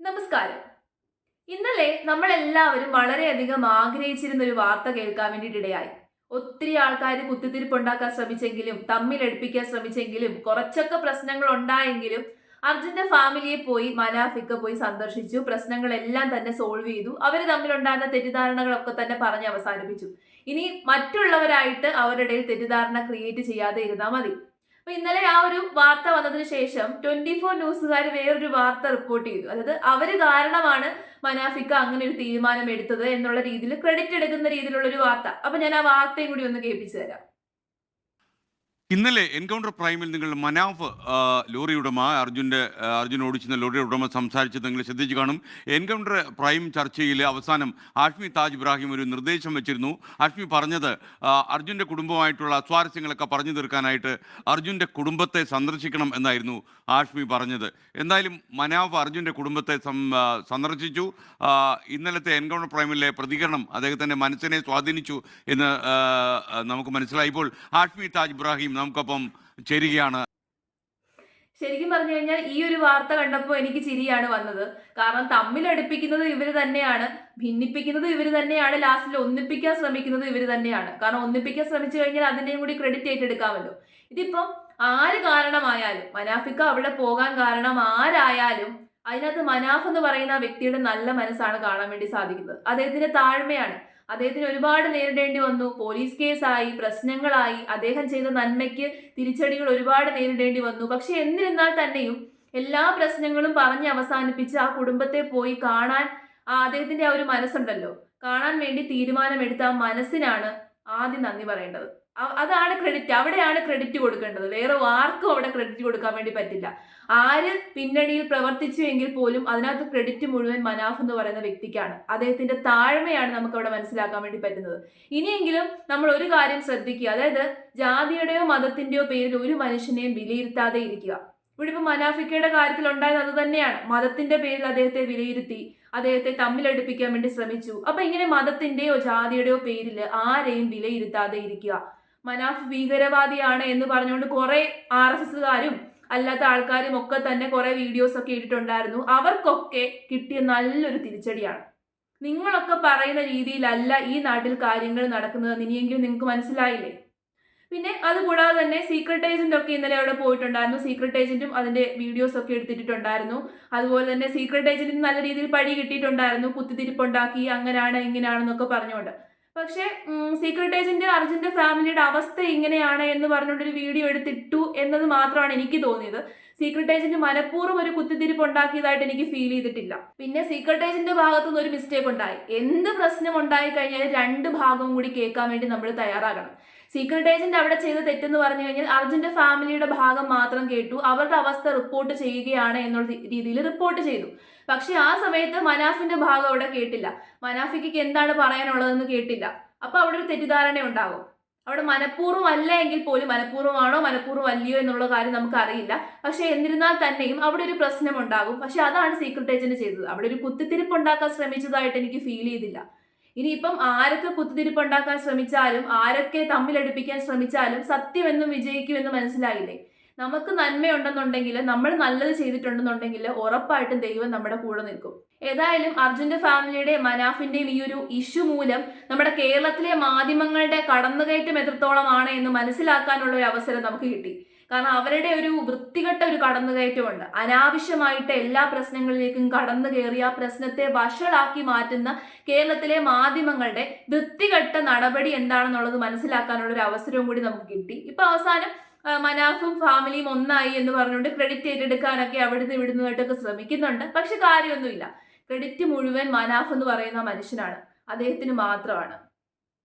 നമസ്കാരം. ഇന്നലെ നമ്മളെല്ലാവരും വളരെയധികം ആഗ്രഹിച്ചിരുന്ന ഒരു വാർത്ത കേൾക്കാൻ വേണ്ടിയിട്ടിടയായി. ഒത്തിരി ആൾക്കാർ കുത്തിത്തിരിപ്പുണ്ടാക്കാൻ ശ്രമിച്ചെങ്കിലും തമ്മിൽ തമ്മിലടുപ്പിക്കാൻ ശ്രമിച്ചെങ്കിലും കുറച്ചൊക്കെ പ്രശ്നങ്ങൾ ഉണ്ടായെങ്കിലും അർജുന്റെ ഫാമിലിയെ പോയി മനാഫിക്ക പോയി സന്ദർശിച്ചു. പ്രശ്നങ്ങളെല്ലാം തന്നെ സോൾവ് ചെയ്തു. അവർ തമ്മിലുണ്ടാകുന്ന തെറ്റിദ്ധാരണകളൊക്കെ തന്നെ പറഞ്ഞ് അവസാനിപ്പിച്ചു. ഇനി മറ്റുള്ളവരായിട്ട് അവരുടെ ഇടയിൽ തെറ്റിദ്ധാരണ ക്രിയേറ്റ് ചെയ്യാതെ ഇരുന്നാൽ മതി. അപ്പൊ ഇന്നലെ ആ ഒരു വാർത്ത വന്നതിന് ശേഷം ട്വന്റി ഫോർ ന്യൂസുകാർ വേറൊരു വാർത്ത റിപ്പോർട്ട് ചെയ്തു. അതായത് അവർ കാരണമാണ് മനാഫിക്ക അങ്ങനെ ഒരു തീരുമാനം എടുത്തത് എന്നുള്ള രീതിയിൽ ക്രെഡിറ്റ് എടുക്കുന്ന രീതിയിലുള്ള ഒരു വാർത്ത. അപ്പൊ ഞാൻ ആ വാർത്തയും കൂടി ഒന്ന് കേൾപ്പിച്ചു തരാം. ഇന്നലെ എൻകൗണ്ടർ പ്രൈമിൽ നിങ്ങൾ മനാഫ് ലോറി ഉടമ അർജുന്റെ അർജുൻ ഓടിച്ചിരുന്ന ലോറി ഉടമ സംസാരിച്ചത് നിങ്ങൾ ശ്രദ്ധിച്ചു കാണും. എൻകൗണ്ടർ പ്രൈം ചർച്ചയിൽ അവസാനം ആഷ്മി താജ് ഇബ്രാഹിം ഒരു നിർദ്ദേശം വെച്ചിരുന്നു. ആഷ്മി പറഞ്ഞത് അർജുന്റെ കുടുംബമായിട്ടുള്ള അസ്വാരസ്യങ്ങളൊക്കെ പറഞ്ഞു തീർക്കാനായിട്ട് അർജുന്റെ കുടുംബത്തെ സന്ദർശിക്കണം എന്നായിരുന്നു ആഷ്മി പറഞ്ഞത്. എന്തായാലും മനാഫ് അർജുന്റെ കുടുംബത്തെ സന്ദർശിച്ചു. ഇന്നലത്തെ എൻകൗണ്ടർ പ്രൈമിലെ പ്രതികരണം അദ്ദേഹത്തിന്റെ മനസ്സിനെ സ്വാധീനിച്ചു എന്ന് നമുക്ക് മനസ്സിലായി. ആഷ്മി താജ് ഇബ്രാഹിം നമുക്കൊപ്പം ചേരുകയാണ്. ശരിക്കും പറഞ്ഞു കഴിഞ്ഞാൽ ഈ ഒരു വാർത്ത കണ്ടപ്പോൾ എനിക്ക് ചിരിയാണ് വന്നത്. കാരണം തമ്മിൽ തമ്മിലടുപ്പിക്കുന്നത് ഇവർ തന്നെയാണ് ഭിന്നിപ്പിക്കുന്നത് ഇവർ തന്നെയാണ് ലാസ്റ്റിൽ ഒന്നിപ്പിക്കാൻ ശ്രമിക്കുന്നത് ഇവർ തന്നെയാണ്. കാരണം ഒന്നിപ്പിക്കാൻ ശ്രമിച്ചു കഴിഞ്ഞാൽ അതിന്റെയും കൂടി ക്രെഡിറ്റ് ഏറ്റെടുക്കാമല്ലോ. ഇതിപ്പം ആര് കാരണമായാലും മനാഫിക്ക അവിടെ പോകാൻ കാരണം ആരായാലും അതിനകത്ത് മനാഫ് എന്ന് പറയുന്ന വ്യക്തിയുടെ നല്ല മനസ്സാണ് കാണാൻ വേണ്ടി സാധിക്കുന്നത്. അദ്ദേഹത്തിന്റെ താഴ്മയാണ്. അദ്ദേഹത്തിന് ഒരുപാട് നേരിടേണ്ടി വന്നു. പോലീസ് കേസായി പ്രശ്നങ്ങളായി. അദ്ദേഹം ചെയ്ത നന്മയ്ക്ക് തിരിച്ചടികൾ ഒരുപാട് നേരിടേണ്ടി വന്നു. പക്ഷെ എന്നിരുന്നാൽ തന്നെയും എല്ലാ പ്രശ്നങ്ങളും പറഞ്ഞ് അവസാനിപ്പിച്ച് ആ കുടുംബത്തെ പോയി കാണാൻ ആ അദ്ദേഹത്തിന്റെ ആ ഒരു മനസ്സുണ്ടല്ലോ. കാണാൻ വേണ്ടി തീരുമാനമെടുത്ത ആ മനസ്സിനാണ് ആദ്യം നന്ദി പറയേണ്ടത്. അതാണ് ക്രെഡിറ്റ് അവിടെയാണ് ക്രെഡിറ്റ് കൊടുക്കേണ്ടത്. വേറെ ആർക്കും അവിടെ ക്രെഡിറ്റ് കൊടുക്കാൻ വേണ്ടി പറ്റില്ല. ആര് പിന്നണിയിൽ പ്രവർത്തിച്ചു എങ്കിൽ പോലും അതിനകത്ത് ക്രെഡിറ്റ് മുഴുവൻ മനാഫ് എന്ന് പറയുന്ന വ്യക്തിക്കാണ്. അദ്ദേഹത്തിന്റെ താഴ്മയാണ് നമുക്ക് അവിടെ മനസ്സിലാക്കാൻ വേണ്ടി പറ്റുന്നത്. ഇനിയെങ്കിലും നമ്മൾ ഒരു കാര്യം ശ്രദ്ധിക്കുക. അതായത് ജാതിയുടെയോ മതത്തിന്റെയോ പേരിൽ ഒരു മനുഷ്യനെയും വിലയിരുത്താതെ ഇരിക്കുക. ഇവിടെ ഇപ്പൊ മനാഫിക്കയുടെ കാര്യത്തിൽ ഉണ്ടായത് അത് തന്നെയാണ്. മതത്തിന്റെ പേരിൽ അദ്ദേഹത്തെ വിലയിരുത്തി അദ്ദേഹത്തെ തമ്മിലടുപ്പിക്കാൻ വേണ്ടി ശ്രമിച്ചു. അപ്പൊ ഇങ്ങനെ മതത്തിന്റെയോ ജാതിയുടെയോ പേരിൽ ആരെയും വിലയിരുത്താതെ ഇരിക്കുക. മനാഫ് ഭീകരവാദിയാണ് എന്ന് പറഞ്ഞുകൊണ്ട് കുറെ ആർ എസ് എസുകാരും അല്ലാത്ത ആൾക്കാരും ഒക്കെ തന്നെ കുറെ വീഡിയോസ് ഒക്കെ ഇട്ടിട്ടുണ്ടായിരുന്നു. അവർക്കൊക്കെ കിട്ടിയ നല്ലൊരു തിരിച്ചടിയാണ്. നിങ്ങളൊക്കെ പറയുന്ന രീതിയിലല്ല ഈ നാട്ടിൽ കാര്യങ്ങൾ നടക്കുന്നത് ഇനിയെങ്കിലും നിങ്ങൾക്ക് മനസ്സിലായില്ലേ? പിന്നെ അതുകൂടാതെ തന്നെ സീക്രട്ട് ഏജന്റ് ഒക്കെ ഇന്നലെ അവിടെ പോയിട്ടുണ്ടായിരുന്നു. സീക്രട്ട് ഏജന്റും അതിന്റെ വീഡിയോസ് ഒക്കെ എടുത്തിട്ടുണ്ടായിരുന്നു. അതുപോലെ തന്നെ സീക്രട്ട് ഏജന്റിന് നല്ല രീതിയിൽ പഴി കിട്ടിയിട്ടുണ്ടായിരുന്നു. കുത്തിത്തിരിപ്പുണ്ടാക്കി അങ്ങനെയാണ് ഇങ്ങനെയാണെന്നൊക്കെ പറഞ്ഞുകൊണ്ട്. പക്ഷേ സീക്രട്ട് ഏജന്റ് അർജുന്റെ ഫാമിലിയുടെ അവസ്ഥ ഇങ്ങനെയാണ് എന്ന് പറഞ്ഞുകൊണ്ടൊരു വീഡിയോ എടുത്തിട്ടു എന്നത് മാത്രമാണ് എനിക്ക് തോന്നിയത്. സീക്രട്ട് ഏജന്റ് മനഃപൂർവം ഒരു കുത്തിത്തിരിപ്പ് ഉണ്ടാക്കിയതായിട്ട് എനിക്ക് ഫീൽ ചെയ്തിട്ടില്ല. പിന്നെ സീക്രട്ട് ഏജന്റ് ഭാഗത്തു നിന്ന് ഒരു മിസ്റ്റേക്ക് ഉണ്ടായി. എന്ത് പ്രശ്നം ഉണ്ടായി കഴിഞ്ഞാൽ രണ്ട് ഭാഗവും കൂടി കേൾക്കാൻ വേണ്ടി നമ്മൾ തയ്യാറാകണം. സീക്രട്ട് ഏജന്റ് അവിടെ ചെയ്ത തെറ്റെന്ന് പറഞ്ഞു കഴിഞ്ഞാൽ അർജുന്റെ ഫാമിലിയുടെ ഭാഗം മാത്രം കേട്ടു. അവരുടെ അവസ്ഥ റിപ്പോർട്ട് ചെയ്യുകയാണ് എന്നുള്ള രീതിയിൽ റിപ്പോർട്ട് ചെയ്തു. പക്ഷെ ആ സമയത്ത് മനാഫിന്റെ ഭാഗം അവിടെ കേട്ടില്ല. മനാഫിക്ക് എന്താണ് പറയാനുള്ളതെന്ന് കേട്ടില്ല. അപ്പൊ അവിടെ ഒരു തെറ്റിദ്ധാരണ ഉണ്ടാകും അവിടെ മനഃപൂർവം അല്ല എങ്കിൽ പോലും മനഃപൂർവമാണോ മനഃപൂർവം അല്ലയോ എന്നുള്ള കാര്യം നമുക്ക് അറിയില്ല പക്ഷെ എന്നിരുന്നാൽ തന്നെയും അവിടെ ഒരു പ്രശ്നം ഉണ്ടാകും. പക്ഷെ അതാണ് സീക്രട്ട് ഏജന്റ് ചെയ്തത്. അവിടെ ഒരു കുത്തിത്തിരിപ്പ് ഉണ്ടാക്കാൻ ശ്രമിച്ചതായിട്ട് എനിക്ക് ഫീൽ ചെയ്തില്ല. ഇനിയിപ്പം ആരൊക്കെ കുത്തിരിപ്പ് ഉണ്ടാക്കാൻ ശ്രമിച്ചാലും ആരൊക്കെ തമ്മിലടുപ്പിക്കാൻ ശ്രമിച്ചാലും സത്യമെന്നും വിജയിക്കുമെന്ന് മനസ്സിലായില്ലേ? നമുക്ക് നന്മയുണ്ടെന്നുണ്ടെങ്കിൽ നമ്മൾ നല്ലത് ചെയ്തിട്ടുണ്ടെന്നുണ്ടെങ്കിൽ ഉറപ്പായിട്ടും ദൈവം നമ്മുടെ കൂടെ നിൽക്കും. ഏതായാലും അർജുന്റെ ഫാമിലിയുടെ മനാഫിന്റെയും ഈ ഒരു ഇഷ്യൂ മൂലം നമ്മുടെ കേരളത്തിലെ മാധ്യമങ്ങളുടെ കടന്നുകയറ്റം എത്രത്തോളമാണ് എന്ന് മനസ്സിലാക്കാനുള്ള ഒരു അവസരം നമുക്ക് കിട്ടി. കാരണം അവരുടെ ഒരു വൃത്തികെട്ട കടന്നുകയറ്റമുണ്ട്. അനാവശ്യമായിട്ട് എല്ലാ പ്രശ്നങ്ങളിലേക്കും കടന്നു കയറി ആ പ്രശ്നത്തെ വഷളാക്കി മാറ്റുന്ന കേരളത്തിലെ മാധ്യമങ്ങളുടെ വൃത്തികെട്ട നടപടി എന്താണെന്നുള്ളത് മനസ്സിലാക്കാനുള്ള ഒരു അവസരവും കൂടി നമുക്ക് കിട്ടി. ഇപ്പൊ അവസാനം മനാഫും ഫാമിലിയും ഒന്നായി എന്ന് പറഞ്ഞുകൊണ്ട് ക്രെഡിറ്റ് ഏറ്റെടുക്കാനൊക്കെ അവിടുന്ന് ഇവിടുന്നതായിട്ടൊക്കെ ശ്രമിക്കുന്നുണ്ട്. പക്ഷെ കാര്യമൊന്നുമില്ല. ക്രെഡിറ്റ് മുഴുവൻ മനാഫ് എന്ന് പറയുന്ന മനുഷ്യനാണ്. അദ്ദേഹത്തിന് മാത്രമാണ്.